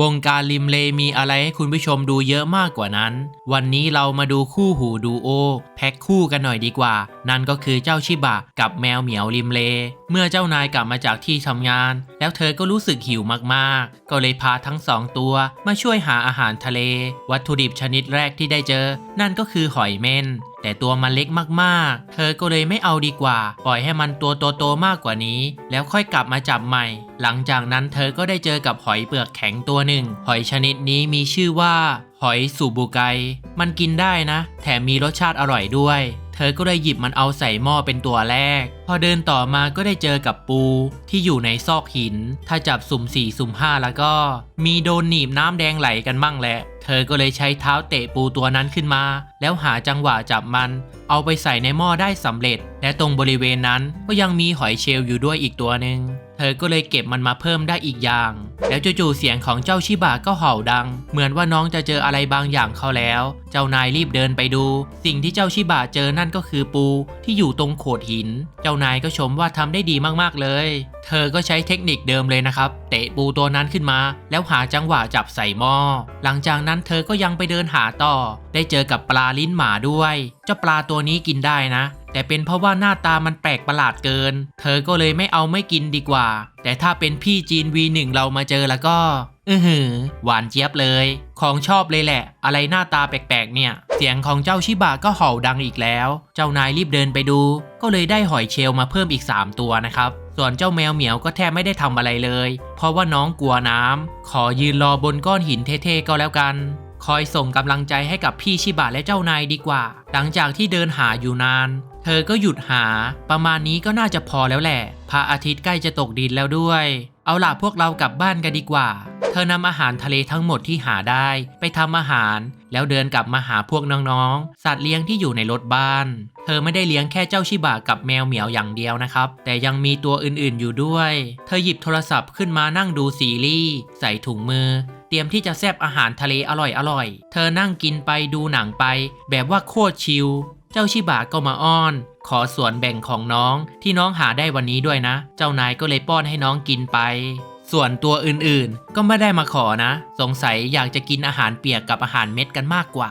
วงการริมเลมีอะไรให้คุณผู้ชมดูเยอะมากกว่านั้น วันนี้เรามาดูคู่หูดูโอ แพ็คคู่กันหน่อยดีกว่า นั่นก็คือเจ้าชิบะกับแมวเหมียวริมเล เมื่อเจ้านายกลับมาจากที่ทำงาน แล้วเธอก็รู้สึกหิวมากๆ ก็เลยพาทั้งสองตัวมาช่วยหาอาหารทะเล วัตถุดิบชนิดแรกที่ได้เจอ นั่นก็คือหอยเม่น แต่ตัวมันเล็กมากๆ เธอก็เลยไม่เอาดีกว่า ปล่อยให้มันตัวโตๆมากกว่านี้ แล้วค่อยกลับมาจับใหม่ หลังจากนั้นเธอก็ได้เจอกับหอยเปลือกแข็งตัวหนึ่ง หอยชนิดนี้มีชื่อว่า หอยสูบุไก มันกินได้นะ แถมมีรสชาติอร่อยด้วย เธอก็เลยหยิบมันเอาใส่หม้อเป็นตัวแรก พอเดินต่อมาก็ได้เจอกับปูที่อยู่ในซอกหิน ถ้าจับสุ่มสี่สุ่มห้าแล้วก็ มีโดนหนีบน้ำแดงไหลกันบ้างแหละ เธอก็เลยใช้เท้าเตะปูตัวนั้นขึ้นมา แล้วหาจังหวะจับมัน เอาไปใส่ในหม้อได้สำเร็จ และตรงบริเวณนั้นก็ยังมีหอยเชลล์อยู่ด้วยอีกตัวหนึ่ง เธอก็เลยเก็บมันมาเพิ่มได้อีกอย่าง แล้วจู่ๆเสียงของเจ้าชิบะก็เห่าดัง เหมือนว่าน้องจะเจออะไรบางอย่างเขาแล้ว เจ้านายรีบเดินไปดู สิ่งที่เจ้าชิบะเจอนั่นก็คือปูที่อยู่ตรงโขดหิน เจ้านายก็ชมว่าทำได้ดีมากๆเลย เธอก็ใช้เทคนิคเดิมเลยนะครับ เตะปูตัวนั้นขึ้นมา แล้วหาจังหวะจับใส่หม้อ หลังจากนั้นเธอก็ยังไปเดินหาต่อ ได้เจอกับปลาลิ้นหมาด้วย เจ้าปลาตัวนี้กินได้นะแต่เป็นเพราะว่าหน้าตามันแปลกประหลาดเกิน เธอก็เลยไม่เอาไม่กินดีกว่าแต่ถ้าเป็นพี่จีน V1 เรามาเจอแล้วก็อือหือ หวานเจี๊ยบเลย ของชอบเลยแหละ อะไรหน้าตาแปลกๆเนี่ย เสียงของเจ้าชิบะก็เห่าดังอีกแล้ว เจ้านายรีบเดินไปดู ก็เลยได้หอยเชลมาเพิ่มอีก 3 ตัวนะครับ ส่วนเจ้าแมวเหมียวก็แทบไม่ได้ทำอะไรเลย เพราะว่าน้องกลัวน้ำขอยืนรอบนก้อนหินเท่ๆก็แล้วกัน คอยส่งกำลังใจให้กับพี่ชิบะและเจ้านายดีกว่า หลังจากที่เดินหาอยู่นาน เธอก็หยุดหา ประมาณนี้ก็น่าจะพอแล้วแหละพระอาทิตย์ใกล้จะตกดินแล้วด้วย เอาล่ะพวกเรากลับบ้านกันดีกว่า เธอนำอาหารทะเลทั้งหมดที่หาได้ ไปทำอาหาร แล้วเดินกลับมาหาพวกน้องๆ สัตว์เลี้ยงที่อยู่ในรถบ้าน เธอไม่ได้เลี้ยงแค่เจ้าชิบะกับแมวเหมียวอย่างเดียวนะครับ แต่ยังมีตัวอื่นๆอยู่ด้วย เธอหยิบโทรศัพท์ขึ้นมานั่งดูซีรีส์ใส่ถุงมือเตรียมที่จะแซบอาหารทะเลอร่อยๆ เธอนั่งกินไปดูหนังไป แบบว่าโคตรชิล เจ้าชิบะก็มาอ้อน ขอส่วนแบ่งของน้องที่น้องหาได้วันนี้ด้วยนะ เจ้านายก็เลยป้อนให้น้องกินไป ส่วนตัวอื่นๆ ก็ไม่ได้มาขอนะ สงสัยอยากจะกินอาหารเปียกกับอาหารเม็ดกันมากกว่า